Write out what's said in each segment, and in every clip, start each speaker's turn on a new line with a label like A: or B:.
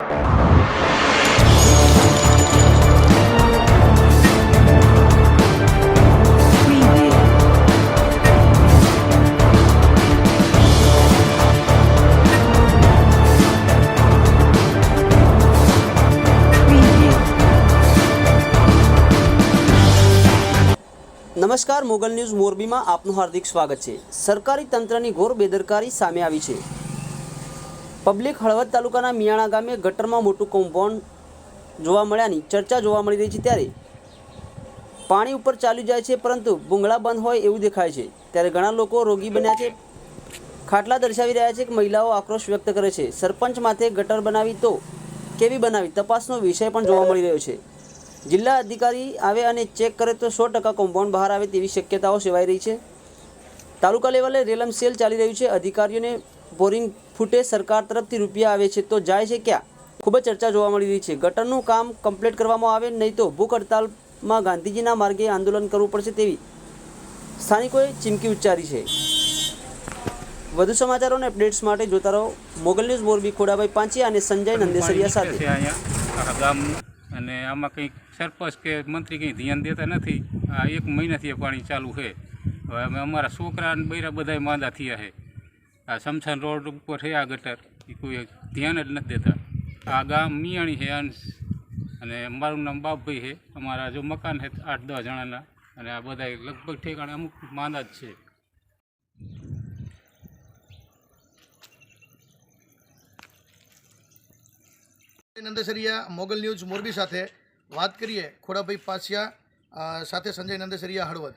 A: નમસ્કાર, મોગલ ન્યૂઝ મોરબીમાં આપનું હાર્દિક સ્વાગત છે. સરકારી તંત્રની ઘોર બેદરકારી સામે આવી છે. પબ્લિક હળવદ તાલુકાના મિયાણા ગામે ગટરમાં મોટું કૌભાંડ જોવા મળ્યાની ચર્ચા જોવા મળી રહી છે ત્યારે પાણી ઉપર ચાલ્યું જાય છે, પરંતુ ભૂંગળા બંધ હોય એવું દેખાય છે. ત્યારે ઘણા લોકો રોગી બન્યા છે. ખાટલા દર્શાવી રહ્યા છે કે મહિલાઓ આક્રોશ વ્યક્ત કરે છે. સરપંચ માથે ગટર બનાવી તો કેવી બનાવી? તપાસનો વિષય પણ જોવા મળી રહ્યો છે. જિલ્લા અધિકારી આવે અને ચેક કરે તો સો ટકા કોમ્પાઉન્ડ બહાર આવે તેવી શક્યતાઓ સેવાઈ રહી છે. તાલુકા લેવલે રેલમ સેલ ચાલી રહ્યું છે. અધિકારીઓને બોરિંગ ફૂટે સરકાર તરફથી રૂપિયા આવે છે તો જાય છે ક્યાં? ખૂબ જ ચર્ચા જોવા મળી રહી છે. ગટરનું કામ કમ્પ્લીટ કરવામાં આવે નહીં તો ભૂખ હડતાલમાં ગાંધીજીના માર્ગે આંદોલન કરવું પડશે તેવી સ્થાનિકોએ ચીમકી ઉચ્ચારી છે. વધુ સમાચારો અને અપડેટ્સ માટે જોતા રહો મોગલ ન્યૂઝ મોરબી ખોડાભાઈ પાંચી અને સંજય નંદેસરિયા સાથે.
B: અને આમાં કંઈક સરપંચ કે મંત્રી કંઈ ધ્યાન દેતા નથી. આ એક મહિનાથી પાણી ચાલુ છે. હવે અમે અમારા છોકરા અને બૈરા બધાય માંદા થયા છે. આ સમસાન રોડ ઉપર છે આ ગટર. એ કોઈ ધ્યાન જ નથી દેતા. આ ગામ મિયાણી છે અને મારું નામ બાપભાઈ છે. અમારા જો મકાન છે આઠ દસ જણાના. અને આ બધા લગભગ ઠેકાણે અમુક માંદા જ છે.
C: નંદેસરિયા મોગલ ન્યૂઝ મોરબી સાથે વાત કરીએ ખોડાભાઈ પાસિયા સાથે સંજય નંદેસરિયા હળવદ.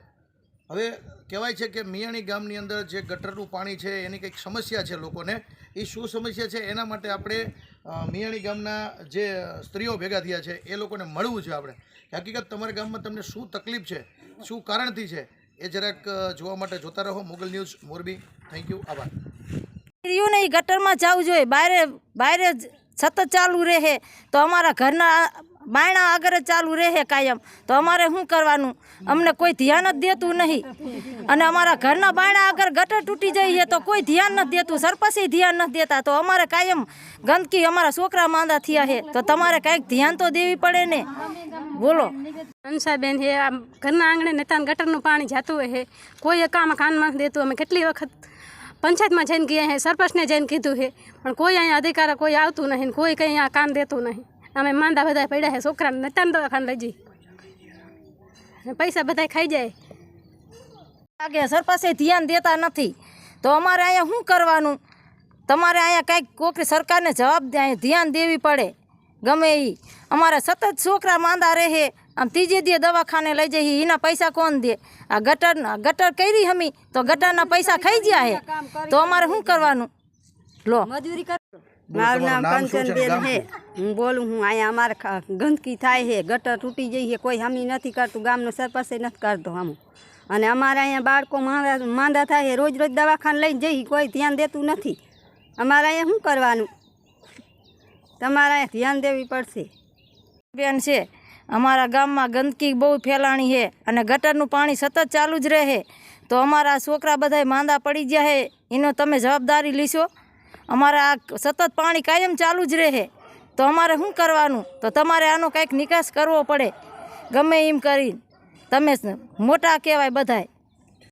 C: હવે કહેવાય છે કે મિયાણી ગામની અંદર જે ગટરનું પાણી છે, એની કંઈક સમસ્યા છે લોકોને. એ શું સમસ્યા છે? એના માટે આપણે મિયાણી ગામના જે સ્ત્રીઓ ભેગા થયા છે, એ લોકોને મળવું છે આપણે. હકીકત તમારા ગામમાં તમને શું તકલીફ છે? શું કારણથી છે? એ જરાક જોવા માટે જોતા રહો. Mogal news, Morbi. Thank you આભાર.
D: રહ્યું નહીં ગટરમાં જવું જોઈએ. બારે બારે સતત ચાલુ રહે. તો અમારા ઘરના બાયણા આગળ ચાલુ રહે કાયમ. તો અમારે શું કરવાનું? અમને કોઈ ધ્યાન જ દેતું નહીં. અને અમારા ઘરના બાયણા આગળ ગટર તૂટી જઈએ તો કોઈ ધ્યાન નથી દેતું. સરપંચે ધ્યાન નથી દેતા. તો અમારે કાયમ ગંદકી અમારા છોકરા માંદા થયા છે. તો તમારે કાંઈક ધ્યાન તો દેવી પડે ને? બોલો.
E: હંસાબેન હે આમ ઘરના આંગણે નેતા ગટરનું પાણી જાતું હોય છે. કોઈ કામ કાનમાં દેતું અમે કેટલી વખત પંચાયતમાં જઈને ગયા હે સરપંચને જઈને કીધું હે પણ કોઈ અહીંયા અધિકાર કોઈ આવતું નહીં કોઈ કંઈ અહીંયા કાન દેતું નહીં અમે માંદા બધા પડ્યા હે છોકરાને નેતાન દવાખાને લઈ જઈ. પૈસા બધા ખાઈ જાય.
D: લાગે સરપંચે ધ્યાન દેતા નથી. તો અમારે અહીંયા શું કરવાનું? તમારે અહીંયા કાંઈક કોકરી સરકારને જવાબ ધ્યાન દેવી પડે. ગમે એ અમારે સતત છોકરા માંદા રહે. આમ ત્રીજે દે દવાખાને લઈ જઈએ એના પૈસા કોણ દે? આ ગટર ગટર કરી હમી, તો ગટરના પૈસા ખાઈ ગયા હે તો અમારે શું કરવાનું? લો.
F: મારું નામ કંચનબેન
C: ગામ
F: હું. બોલું હું અહીંયા અમારે ગંદકી થાય છે ગટર તૂટી જઈ છે કોઈ હમી નથી કરતું ગામનો સરપંચે નથી કરતો હમ. અને અમારે અહીંયા બાળકો માંદા માંદા થાય છે રોજ રોજ દવાખાને લઈને જઈ કોઈ ધ્યાન દેતું નથી. અમારે અહીંયા શું કરવાનું? તમારે અહીંયા ધ્યાન દેવી પડશે.
D: બેન છે અમારા ગામમાં ગંદકી બહુ ફેલાણી છે અને ગટરનું પાણી સતત ચાલુ જ રહે તો અમારા છોકરા બધાય માંદા પડી ગયા છે એનો તમે જવાબદારી લીશો? અમારા આ સતત પાણી કાયમ ચાલુ જ રહે. તો અમારે શું કરવાનું? તો તમારે આનો કાંઈક નિકાસ કરવો પડે. ગમે એમ કરી તમે મોટા કહેવાય બધાય.